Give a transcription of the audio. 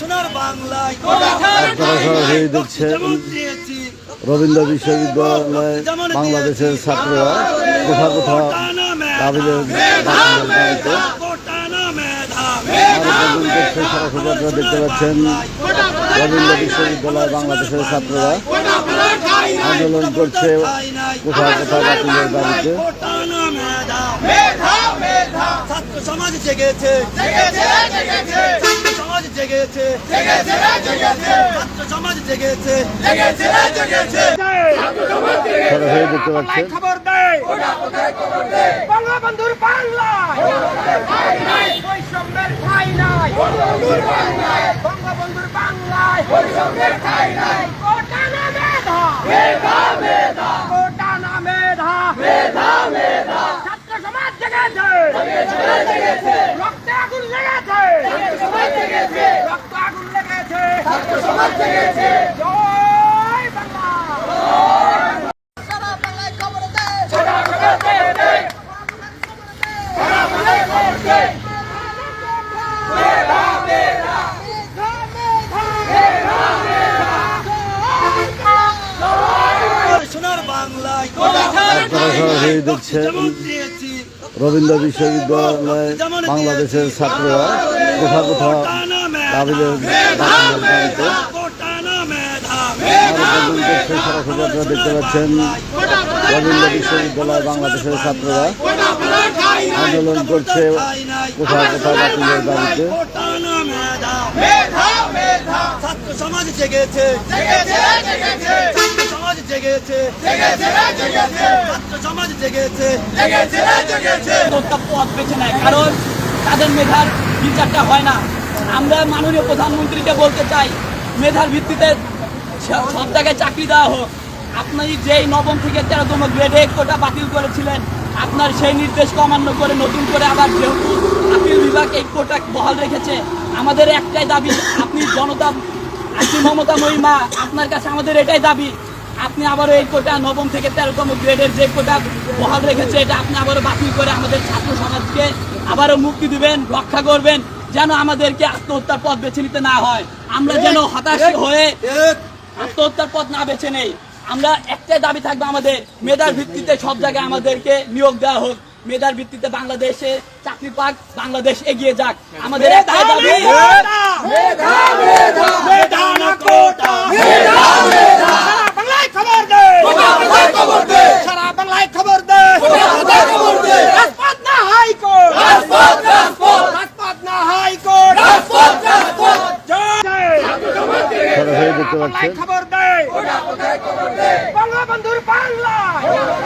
সোনার বাংলায় আপনারা সরাসরি দেখছেন রবীন্দ্র বিশ্ববিদ্যালয় বাংলাদেশের ছাত্ররা কোথাও কোথাও সরাসরি আপনারা দেখতে পাচ্ছেন রবীন্দ্র বিশ্ববিদ্যালয় বাংলাদেশের ছাত্ররা আন্দোলন করছে কোথাও কোথাও বাতিলের দাবিতে ছাত্র সমাজ জেগেছে। ছাত্র সমাজ জেগেছে। ছাত্র সমাজ জেগেছে। দেখতে পাচ্ছেন। খবর দেয় বঙ্গবন্ধুর বাংলায় বৈষম্যের ঠাই নাই। বঙ্গবন্ধুর বাংলায় বৈষম্যের ঠাই নাই। কোটা না মেধা। কোটা না মেধা। ছাত্র সমাজ জেগেছে আগুন লেগেছে রক্ত আগুন লেগেছে জয় বাংলা সারা বাংলায় খবর দেয় সোনার বাংলায় আপনারা সরাসরি দেখছেন রবীন্দ্র বিশ্ববিদ্যালয় বাংলাদেশের ছাত্ররা কোথাও কোথাও সরাসরি আপনারা দেখতে পাচ্ছেন। রবীন্দ্র বিশ্ববিদ্যালয় বাংলাদেশের ছাত্ররা আন্দোলন করছে কোথাও কোথাও বাতিলের দাবিতে কোটানা মেধা ছাত্র সমাজ জেগেছে সমাজ জেগেছে ছাত্র সমাজ জেগেছে। একটা পথ বেছে নেয় কারণ তাদের মেধার বিচারটা হয় না। আমরা মাননীয় প্রধানমন্ত্রীকে বলতে চাই, মেধার ভিত্তিতে সব জায়গায় চাকরি দেওয়া হোক। আপনি যেই নবম থেকে তেরোতম গ্রেডে কোটা বাতিল করেছিলেন, আপনার সেই নির্দেশ অমান্য করে নতুন করে আবার যেহেতু আপিল বিভাগ এই কোটা বহাল রেখেছে, আমাদের একটাই দাবি, আপনি জনতা, আপনি মমতা মহিমা আপনার কাছে আমাদের এটাই দাবি, আপনি আবারও এই কোটা নবম থেকে তেরোতম গ্রেডের যে কোটা বহাল রেখেছে, এটা আপনি আবারও বাতিল করে আমাদের ছাত্র সমাজকে আবারও মুক্তি দিবেন, রক্ষা করবেন। যেন আমাদেরকে আত্মহত্যার পথ বেছে নিতে না হয়। আমরা যেন হতাশ হয়ে আত্মহত্যার পথ না বেছে নেই। আমরা একটাই দাবি থাকবে আমাদের মেধার ভিত্তিতে সব জায়গায় আমাদেরকে নিয়োগ দেওয়া হোক। মেধার ভিত্তিতে বাংলাদেশে চাকরি পাক বাংলাদেশ এগিয়ে যাক। আমাদের একটাই দাবি সারা বাংলায় খবর দে সারা বাংলায় খবর দে রাজপথ না হাইকোর্ট রাজপথ না হাইকোর্ট জয় সরাসরি দেখতে পাচ্ছেন। খবর দেয়। বাংলা বন্ধুর বৈষম্যের